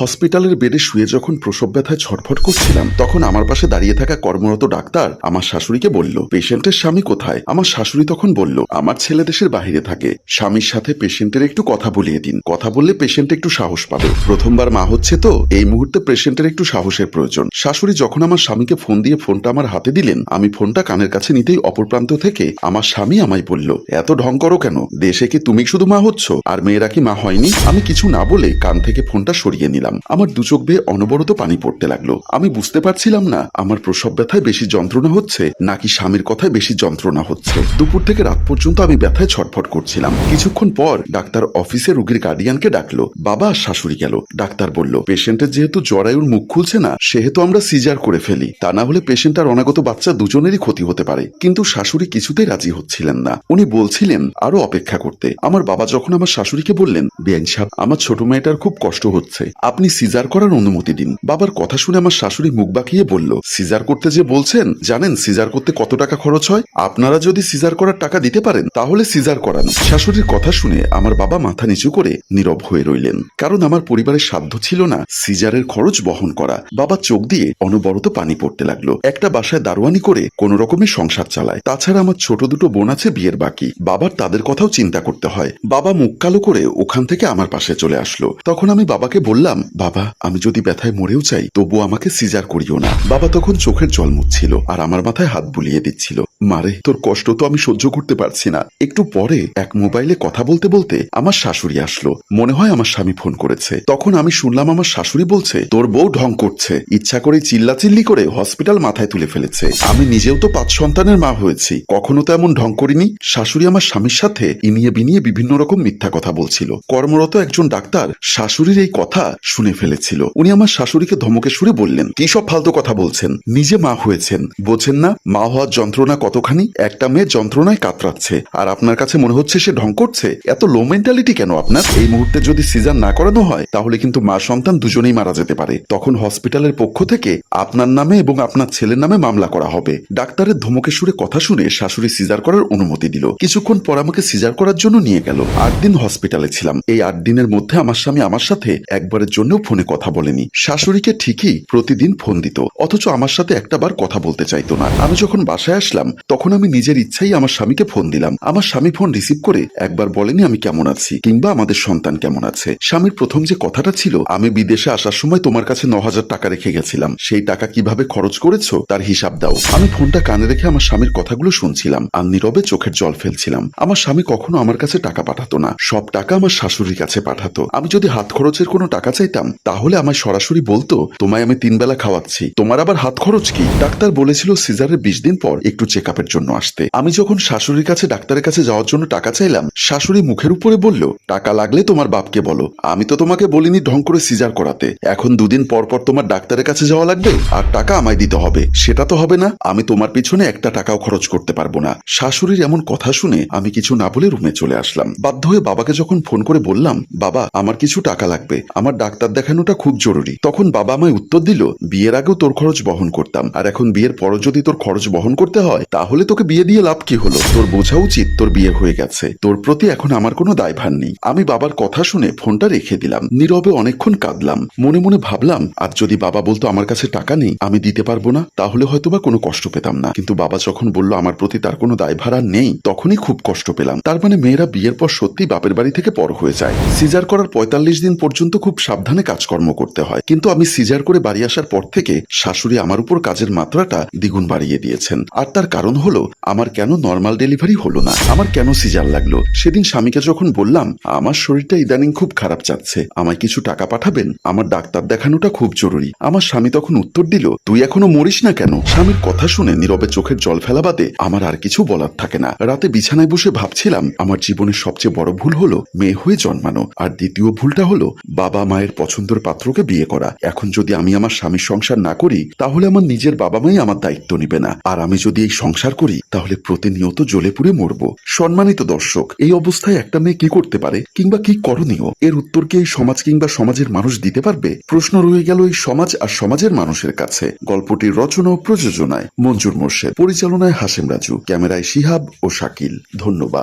হসপিটালের বেডে শুয়ে যখন প্রসব ব্যথায় ছটফট করছিলাম, তখন আমার পাশে দাঁড়িয়ে থাকা কর্মরত ডাক্তার আমার শাশুড়িকে বলল, পেশেন্টের স্বামী কোথায়? আমার শাশুড়ি তখন বলল, আমার ছেলে দেশের বাহিরে থাকে। স্বামীর সাথে পেশেন্টের একটু কথা বলিয়ে দিন। কথা বললে পেশেন্ট একটু সাহস পাবে। প্রথমবার মা হচ্ছে তো, এই মুহূর্তে পেশেন্টের একটু সাহসের প্রয়োজন। শাশুড়ি যখন আমার স্বামীকে ফোন দিয়ে ফোনটা আমার হাতে দিলেন, আমি ফোনটা কানের কাছে নিতেই অপর প্রান্ত থেকে আমার স্বামী আমায় বলল, এত ঢং করো কেন? দেশে কি তুমি শুধু মা হচ্ছ? আর মেয়েরা কি মা হয়নি? আমি কিছু না বলে কান থেকে ফোনটা সরিয়ে নিলাম। আমার দু চোখ বেয়ে অনবরত পানি পড়তে লাগল। আমি বুঝতে পারছিলাম না, আমার প্রসব ব্যথায় বেশি যন্ত্রণা হচ্ছে, নাকি স্বামীর কথায় বেশি যন্ত্রণা হচ্ছে। দুপুর থেকে রাত পর্যন্ত আমি ব্যথায় ছটফট করছিলাম। কিছুক্ষণ পর ডাক্তার অফিসে রোগীর গার্ডিয়ানকে ডাকলো। বাবা আর শাশুড়ি গেল। ডাক্তার বলল পেশেন্টের যেহেতু জরায়ুর মুখ খুলছে না, সেহেতু আমরা সিজার করে ফেলি। তা না হলে পেশেন্ট আর অনাগত বাচ্চা দুজনেরই ক্ষতি হতে পারে। কিন্তু শাশুড়ি কিছুতেই রাজি হচ্ছিলেন না। উনি বলছিলেন, আরও অপেক্ষা করতে। আমার বাবা যখন আমার শাশুড়িকে বললেন, বেআইন সাহেব, আমার ছোট মেয়েটার খুব কষ্ট হচ্ছে। আপনি সিজার করার অনুমতি দিন। বাবার কথা শুনে আমার শাশুড়ি মুখ বাঁকিয়ে বলল, সিজার করতে যে বলছেন, জানেন সিজার করতে কত টাকা খরচ হয়? আপনারা যদি সিজার করার টাকা দিতে পারেন, তাহলে সিজার করান। শাশুড়ির কথা শুনে আমার বাবা মাথা নিচু করে নীরব হয়ে রইলেন। কারণ আমার পরিবারের সাধ্য ছিল না সিজারের খরচ বহন করা। বাবা চোখ দিয়ে অনবরত পানি পড়তে লাগল। একটা বাসায় দারোয়ানি করে কোন রকমের সংসার চালায়। তাছাড়া আমার ছোট দুটো বোন আছে, বিয়ের বাকি। বাবার তাদের কথাও চিন্তা করতে হয়। বাবা মুখ কালো করে ওখান থেকে আমার পাশে চলে আসলো। তখন আমি বাবাকে বললাম বাবা, আমি যদি ব্যথায় মরেও চাই তবু আমাকে সিজার করিও না। বাবা তখন চোখের জল মুচ্ছিল আর আমার মাথায় হাত বুলিয়ে দিচ্ছিল। মারে, তোর কষ্ট তো আমি সহ্য করতে পারছি না। একটু পরে এক মোবাইলে কথা বলতে বলতে আমার শাশুড়ি আসলো। মনে হয় আমার স্বামী ফোন করেছে। তখন আমি শুনলাম আমার শাশুড়ি বলছে, তোর বউ ঢং করছে। ইচ্ছা করে চিল্লাচিল্লি করে হসপিটাল মাথায় তুলে ফেলেছে। আমি নিজেও তো পাঁচ সন্তানের মা হয়েছি। কখনো তো এমন ঢং করিনি। শাশুড়ি আমার স্বামীর সাথে ইনিয়ে বিনিয়ে বিভিন্ন রকম মিথ্যা কথা বলছিল। কর্মরত একজন ডাক্তার শাশুড়ির এই কথা শুনে ফেলেছিল। উনি আমার শাশুড়িকে ধমকে সুরে বললেন, কি সব ফালতু কথা বলছেন? নিজে মা হয়েছেন। বোঝেন না, মা হওয়ার যন্ত্রণা কতখানি? একটা মেয়ে যন্ত্রণায় কাতরাচ্ছে, আর আপনার কাছে মনে হচ্ছে সে ঢং করছে? এত লো মেন্টালিটি কেন আপনার? এই মুহূর্তে যদি সিজার না করানো হয়, তাহলে কিন্তু মা সন্তান দুজনেই মারা যেতে পারে। তখন হসপিটালের পক্ষ থেকে আপনার নামে এবং আপনার ছেলের নামে মামলা করা হবে। ডাক্তারের ধমকে সুরে কথা শুনে শাশুড়ি সিজার করার অনুমতি দিল। কিছুক্ষণ পর আমাকে সিজার করার জন্য নিয়ে গেল। আট দিন হসপিটালে ছিলাম। এই আট দিনের মধ্যে আমার স্বামী আমার সাথে একবারের জন্য ফোনে কথা বলেনি। শাশুড়িকে ঠিকই প্রতিদিন ফোন দিত, অথচ আমার সাথে একটাবার কথা বলতে চাইতো না। আমি যখন বাসায় আসলাম তখন আমি নিজের ইচ্ছাই আমার স্বামীকে ফোন দিলাম। আমার স্বামী ফোন রিসিভ করে একবার বলেনি আমি কেমন আছি, কিংবা আমাদের সন্তান কেমন আছে। স্বামীর প্রথম যে কথাটা ছিল, আমি বিদেশে আসার সময় তোমার কাছে ন টাকা রেখে গেছিলাম। সেই টাকা কীভাবে খরচ করেছ, তার হিসাব দাও। আমি ফোনটা কানে রেখে আমার স্বামীর কথাগুলো শুনছিলাম। আর নীরবে চোখের জল ফেলছিলাম। আমার স্বামী কখনো আমার কাছে টাকা পাঠাতো না। সব টাকা আমার শাশুড়ির কাছে পাঠাতো। আমি যদি হাত খরচের কোনো টাকা চাইতাম, তাহলে আমায় সরাসরি বলতো, তোমায় আমি তিন বেলা খাওয়াচ্ছি। তোমার আবার হাত খরচ কি? ডাক্তার বলেছিল সিজারের বিশ দিন পর একটু চেক আপের জন্য আসতে। আমি যখন শাশুড়ির কাছে, ডাক্তারের কাছে যাওয়ার জন্য টাকা চাইলাম, শাশুড়ি মুখের উপরে বলল, টাকা লাগলে তোমার বাপকে বলো। আমি তো তোমাকে বলিনি ঢং করে সিজার করাতে। এখন দুদিন পর পর তোমার ডাক্তারের কাছে যাওয়া লাগবে, আর টাকা আমায় দিতে হবে। সেটা তো হবে না। আমি তোমার পিছনে একটা টাকাও খরচ করতে পারব না। শাশুড়ির এমন কথা শুনে আমি কিছু না বলে রুমে চলে আসলাম। বাধ্য হয়ে বাবাকে যখন ফোন করে বললাম, বাবা, আমার কিছু টাকা লাগবে। আমার ডাক্তার দেখানোটা খুব জরুরি। তখন বাবা আমায় উত্তর দিল, বিয়ের আগেও তোর খরচ বহন করতাম। আর এখন বিয়ের পরও যদি তোর খরচ বহন করতে হয় তাহলে তোকে বিয়ে দিয়ে লাভ কি হলো? তোর বোঝা উচিত তোর বিয়ে হয়ে গেছে। তোর প্রতি এখন আমার কোনো দায়ভার নেই। আমি বাবার কথা শুনে ফোনটা রেখে দিলাম। নীরবে অনেকক্ষণ কাঁদলাম। মনে মনে ভাবলাম, আর যদি বাবা বলতো আমার কাছে টাকা নেই, আমি দিতে পারব না, তাহলে হয়তো বা কোনো কষ্ট পেতাম না। কিন্তু বাবা যখন বলল, আমার প্রতি তার কোনো দায়ভার আর নেই, তখনই খুব কষ্ট পেলাম। তার মানে মেয়েরা বিয়ের পর সত্যি বাপের বাড়ি থেকে পর হয়ে যায়। সিজার করার পঁয়তাল্লিশ দিন পর্যন্ত খুব সাবধানে কাজকর্ম করতে হয়। কিন্তু আমি সিজার করে বাড়ি আসার পর থেকে শাশুড়ি আমার উপর কাজের মাত্রাটা দ্বিগুণ বাড়িয়ে দিয়েছেন। আর তার কারণ হলো, আমার কেন নর্মাল ডেলিভারি হলো না? আমার কেন সিজার লাগল? সেদিন স্বামীকে যখন বললাম, আমার শরীরটা ইদানিং খুব খারাপ যাচ্ছে আমায় কিছু টাকা পাঠাবেন? আমার ডাক্তার দেখানোটা খুব জরুরি। আমার স্বামী তখন উত্তর দিল, তুই এখনও মরিস না কেন? স্বামীর কথা শুনে নীরবে চোখের জল ফেলা বাদে আমার আর কিছু বলার থাকে না। রাতে বিছানায় বসে ভাবছিলাম, আমার জীবনের সবচেয়ে বড় ভুল হলো মেয়ে হয়ে জন্মানো, আর দ্বিতীয় ভুলটা হলো বাবা মায়ের পছন্দের পাত্রকে বিয়ে করা। এখন যদি আমি আমার স্বামীর সংসার না করি, তাহলে আমার নিজের বাবা মাই আমার দায়িত্ব নিবে না। আর আমি যদি এই সংসার করি, তাহলে প্রতিনিয়ত জ্বলে পুড়ে মরবো। সম্মানিত দর্শক, এই অবস্থায় একটা মেয়ে কি করতে পারে কিংবা কি করণীয়? এর উত্তর কি এই সমাজ কিংবা সমাজের মানুষ দিতে পারবে? প্রশ্ন রয়ে গেল এই সমাজ আর সমাজের মানুষের কাছে। গল্পটির রচনা ও প্রযোজনায় মঞ্জুর মোর্শেদ, পরিচালনায় হাসেম রাজু, ক্যামেরায় শিহাব ও শাকিল। ধন্যবাদ।